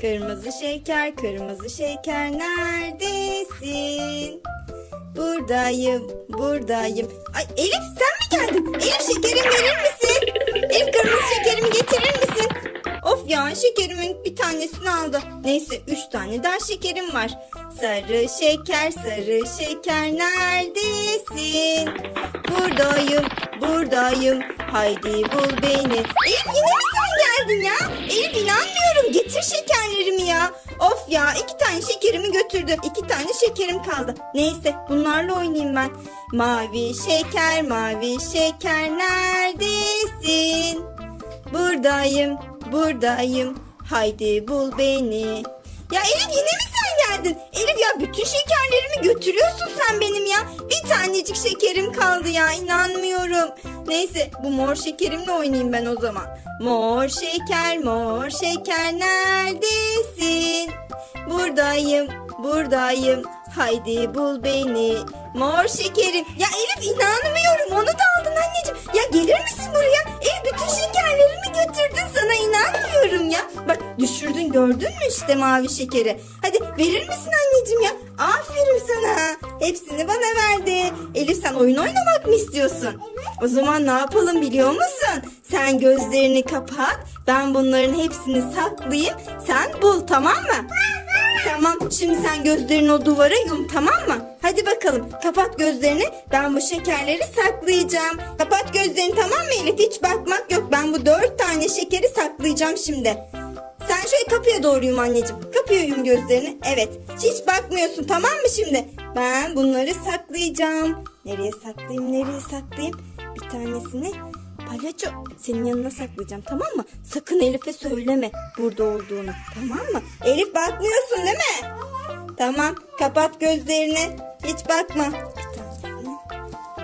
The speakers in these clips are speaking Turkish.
Kırmızı şeker, kırmızı şeker neredesin? Buradayım, buradayım. Ay Elif sen mi geldin? Elif şekerimi verir misin? Elif kırmızı şekerimi getirir misin? Of ya şekerimin bir tanesini aldı. Neyse üç tane daha şekerim var. Sarı şeker, sarı şeker neredesin? Buradayım, buradayım. Haydi bul beni. Elif yine mi sen geldin ya? Elif inanmıyorum. Getir şekerlerimi ya. Of ya iki tane şekerimi götürdü. İki tane şekerim kaldı. Neyse bunlarla oynayayım ben. Mavi şeker, mavi şeker neredesin? Buradayım, buradayım. Haydi bul beni. Ya Elif yine mi geldin? Elif ya bütün şekerlerimi götürüyorsun sen benim ya. Bir tanecik şekerim kaldı ya inanmıyorum. Neyse bu mor şekerimle oynayayım ben o zaman. Mor şeker, mor şeker neredesin? Buradayım, buradayım. Haydi bul beni. Mor şekerim. Ya Elif inanmıyorum. Onu da aldın anneciğim. Ya gelir misin buraya? Elif bütün şekerlerimi götürdün. Sana inanmıyorum ya. Bak düşürdün gördün mü işte mavi şekeri. Hadi verir misin anneciğim ya? Aferin sana. Hepsini bana verdi. Elif sen oyun oynamak mı istiyorsun? O zaman ne yapalım biliyor musun? Sen gözlerini kapat. Ben bunların hepsini saklayayım. Sen bul tamam mı? Tamam şimdi sen gözlerini o duvara yum tamam mı? Hadi bakalım kapat gözlerini ben bu şekerleri saklayacağım. Kapat gözlerini tamam mı Elif hiç bakmak yok ben bu dört tane şekeri saklayacağım şimdi. Sen şöyle kapıya doğru yum anneciğim. Kapıya yum gözlerini. Evet. Hiç bakmıyorsun tamam mı şimdi? Ben bunları saklayacağım. Nereye saklayayım? Nereye saklayayım? Bir tanesini palyaço senin yanına saklayacağım tamam mı? Sakın Elif'e söyleme burada olduğunu. Tamam mı? Elif bakmıyorsun değil mi? Tamam. Kapat gözlerini. Hiç bakma. Bir tanesini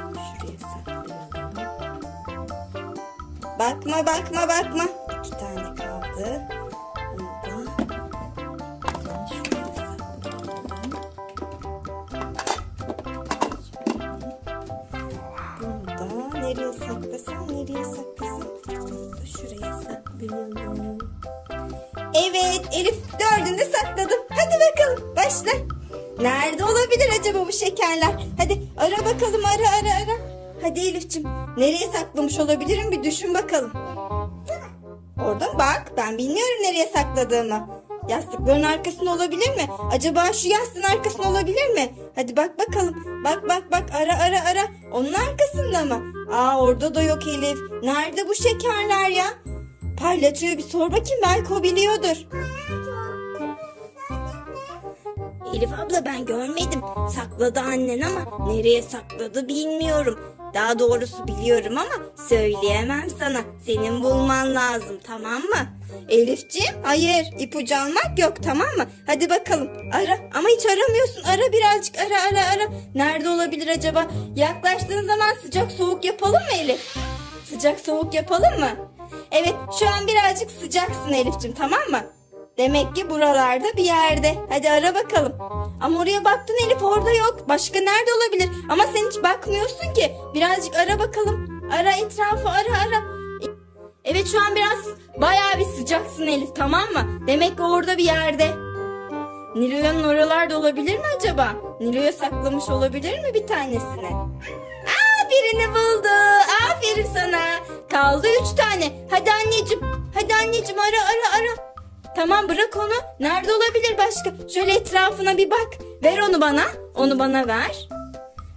şuraya saklayalım. Bakma bakma bakma. İki tane kaldı. Nereye saklasam? Nereye saklasam? Şuraya saklayalım. Evet Elif dördünü sakladım. Hadi bakalım başla. Nerede olabilir acaba bu şekerler? Hadi ara bakalım ara ara ara. Hadi Elif'ciğim nereye saklamış olabilirim bir düşün bakalım. Orada mı? bak ben bilmiyorum nereye sakladığımı. Yastıkların arkasında olabilir mi? Acaba şu yastığın arkasında olabilir mi? Hadi bak bakalım. Bak bak bak ara ara ara. Onun arkasında mı? Aa orada da yok Elif. Nerede bu şekerler ya? Palyaçoya bir sor bakayım belki o biliyordur. Elif abla ben görmedim. Sakladı annen ama nereye sakladı bilmiyorum. Daha doğrusu biliyorum ama söyleyemem sana. Senin bulman lazım tamam mı? Elifciğim hayır ipucu almak yok tamam mı? Hadi bakalım ara ama hiç aramıyorsun. Ara birazcık ara ara ara. Nerede olabilir acaba? Yaklaştığın zaman sıcak soğuk yapalım mı Elif? Sıcak soğuk yapalım mı? Evet şu an birazcık sıcaksın Elifciğim tamam mı? Demek ki buralarda bir yerde. Hadi ara bakalım. Ama oraya baktın Elif orada yok. Başka nerede olabilir? Ama sen hiç bakmıyorsun ki. Birazcık ara bakalım. Ara etrafı ara ara. Evet şu an biraz bayağı bir sıcaksın Elif tamam mı? Demek ki orada bir yerde. Nilo'nun oralarda olabilir mi acaba? Nilo'ya saklamış olabilir mi bir tanesini? Aa birini buldu. Aferin sana. Kaldı üç tane. Hadi anneciğim. Hadi anneciğim ara ara ara. Tamam bırak onu. Nerede olabilir başka? Şöyle etrafına bir bak. Ver onu bana. Onu bana ver.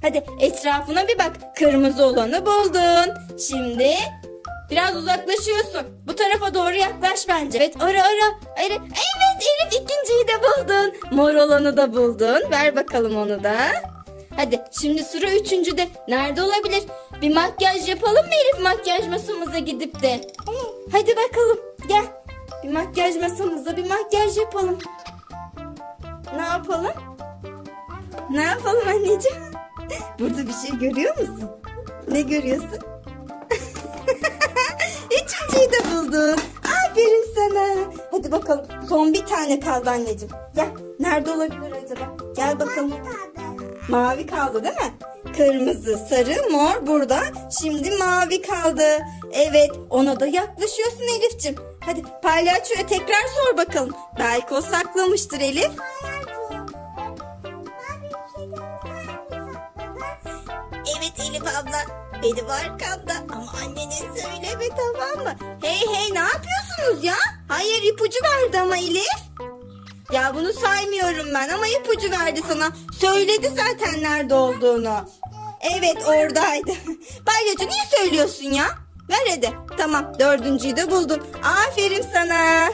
Hadi etrafına bir bak. Kırmızı olanı buldun. Şimdi biraz uzaklaşıyorsun. Bu tarafa doğru yaklaş bence. Evet ara ara. ara. Evet Elif ikinciyi de buldun. Mor olanı da buldun. Ver bakalım onu da. Hadi şimdi sıra üçüncüde. Nerede olabilir? Bir makyaj yapalım mı Elif makyaj masamıza gidip de? Hadi bakalım gel. Bir makyaj masamızda bir makyaj yapalım. Ne yapalım? Ne yapalım anneciğim? Burada bir şey görüyor musun? Ne görüyorsun? Üçüncüyü de buldun. Aferin sana. Hadi bakalım. Son bir tane kaldı anneciğim. Gel. Nerede olabilir acaba? Gel bakalım. Mavi kaldı değil mi? Kırmızı, sarı, mor burada. Şimdi mavi kaldı. Evet ona da yaklaşıyorsun Elif'ciğim. Hadi palyaçoya tekrar sor bakalım. Belki o saklamıştır Elif. Evet Elif abla. Benim arkamda ama annene söyleme tamam mı? Hey hey ne yapıyorsunuz ya? Hayır ipucu verdi ama Elif. Ya bunu saymıyorum ben ama ipucu verdi sana. Söyledi zaten nerede olduğunu. Evet oradaydı. Palyaço niye söylüyorsun ya? Ver hadi. Tamam dördüncüyü de buldun. Aferin sana.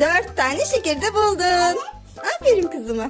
Dört tane şekeri de buldun. Aferin kızıma.